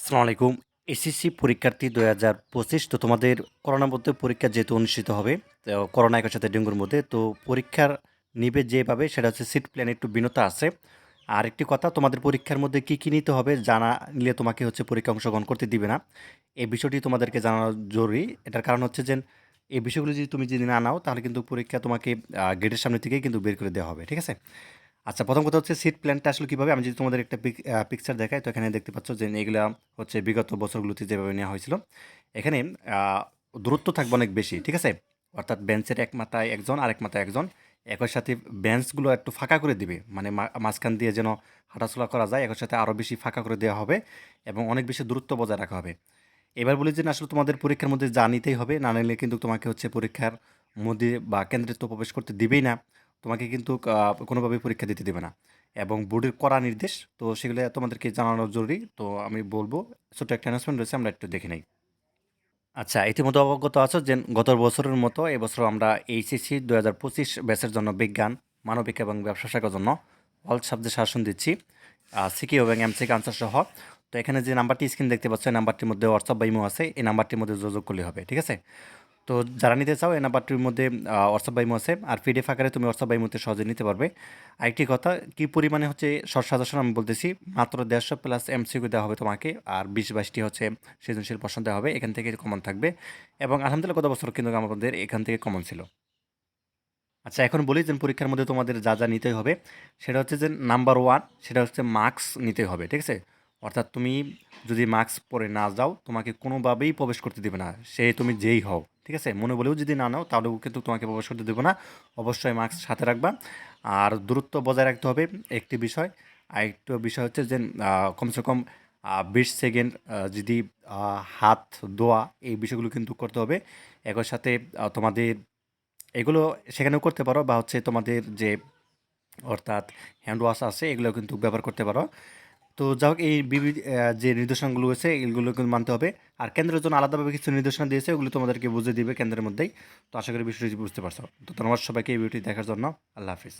আসসালামু আলাইকুম। এসএসসি পরীক্ষার্থী দুই হাজার পঁচিশ, তো তোমাদের করোনার মধ্যে পরীক্ষা যেহেতু অনুষ্ঠিত হবে, তো করোনা একের সাথে ডেঙ্গুর মধ্যে, তো পরীক্ষার নিবে যেভাবে সেটা হচ্ছে সিট প্ল্যান একটু ভিন্নতা আছে। আর একটি কথা, তোমাদের পরীক্ষার মধ্যে কী কী নিতে হবে জানা নিলে তোমাকে হচ্ছে পরীক্ষা অংশগ্রহণ করতে দিবে না। এই বিষয়টি তোমাদেরকে জানানো জরুরি। এটার কারণ হচ্ছে যে, এই বিষয়গুলো যদি তুমি যদি না নাও, তাহলে কিন্তু পরীক্ষা তোমাকে গেটের সামনে থেকেই কিন্তু বের করে দেওয়া হবে, ঠিক আছে? আচ্ছা প্রথম কথা হচ্ছে সিট প্ল্যানটা আসলে কীভাবে? আমি যদি তোমাদের একটা পিকচার দেখাই, তো এখানে দেখতে পাচ্ছ যে এগুলা হচ্ছে বিগত বছরগুলোতে যেভাবে নেওয়া হয়েছিল। এখানে দূরত্ব থাকবে অনেক বেশি, ঠিক আছে? অর্থাৎ বেঞ্চের এক মাথায় একজন, আরেক মাথায় একজন। একই সাথে বেঞ্চগুলো একটু ফাঁকা করে দিবে মানে মাঝখান দিয়ে যেন হাঁটাচলা করা যায়, একই সাথে আরও বেশি ফাঁকা করে দেওয়া হবে এবং অনেক বেশি দূরত্ব বজায় রাখা হবে। এবার বলি যে আসলে তোমাদের পরীক্ষার মধ্যে যা নিতেই হবে, না নিলে কিন্তু তোমাকে হচ্ছে পরীক্ষার মধ্যে বা কেন্দ্রে তো প্রবেশ করতে দিবেই না। তোমাকে কিন্তু আহ, কোনোভাবেই পরীক্ষা দিতে দেবে না। এবং বোর্ডের কড়া নির্দেশ তো সেগুলো তোমাদেরকে জানানো জরুরি। তো আমি বলব ছোটো একটা অ্যানাউন্সমেন্ট রয়েছে আমরা একটু দেখে নিই। আচ্ছা ইতিমধ্যে অবগত আছো যে গত বছরের মতো এবছর আমরা এইচএসসি দু হাজার পঁচিশ ব্যাচের জন্য বিজ্ঞান মানবিক এবং ব্যবসা শাখার জন্য অল সাবজেক্ট শাসন দিচ্ছি। সিকি এবং এমসিকে আনসার সহ। তো এখানে যে নাম্বারটি স্ক্রিন দেখতে পাচ্ছ এই নাম্বারটির মধ্যে হোয়াটসঅ্যাপ বা ইমো আছে এই নাম্বারটির মধ্যে যোগাযোগ করলে হবে ঠিক আছে? তো যারা নিতে চাও, এই নাম্বারটির মধ্যে হোয়াটসঅ্যাপ বাইমো আছে আর পিডিএফ আকারে তুমি হোয়াটসঅ্যাপ বাইমোতে সহজে নিতে পারবে। আরেকটি কথা, কি পরিমাণে হচ্ছে শর্ট সাজেশন আমি বলতেছি, মাত্র দেড়শো প্লাস এমসিকিউ দেওয়া হবে তোমাকে, আর বিশ বাইশটি হচ্ছে সৃজনশীল প্রশ্ন দেওয়া হবে, এখান থেকে কমন থাকবে। এবং আলহামদুলিল্লাহ গত বছর কিন্তু আমাদের এখান থেকে কমন ছিল। আচ্ছা এখন বলি যে পরীক্ষার মধ্যে তোমাদের যা যা নিতে হবে, সেটা হচ্ছে যে নাম্বার ওয়ান সেটা হচ্ছে মার্কস নিতে হবে, ঠিক আছে? অর্থাৎ তুমি যদি মাস্ক পরে না যাও, তোমাকে কোনোভাবেই প্রবেশ করতে দেবে না, সে তুমি যেই হও। ঠিক আছে? মনে বলেও যদি না নাও, তাহলেও কিন্তু তোমাকে প্রবেশ করতে দেবে না। অবশ্যই মাস্ক সাথে রাখবা। আর দূরত্ব বজায় রাখতে হবে একটি বিষয়। আর একটু বিষয় হচ্ছে যে কমসে কম বিশ সেকেন্ড যদি হাত ধোয়া এই বিষয়গুলো কিন্তু করতে হবে। একই সাথে তোমাদের এগুলো সেখানেও করতে পারো বা হচ্ছে তোমাদের যে অর্থাৎ হ্যান্ড ওয়াশ আছে, এগুলো কিন্তু ব্যবহার করতে পারো। তো যাই হোক, এই বিবি যে নির্দেশনাগুলো আছে এগুলো কিন্তু মানতে হবে। আর কেন্দ্রের জন্য আলাদাভাবে কিছু নির্দেশনা দিয়েছে, ওগুলো তোমাদেরকে বুঝে দিবে কেন্দ্রের মধ্যেই। তো আশা করি বিষয়টি বুঝতে পারছ। তো ধন্যবাদ সবাইকে এই ভিডিওটি দেখার জন্য। আল্লাহ হাফিজ।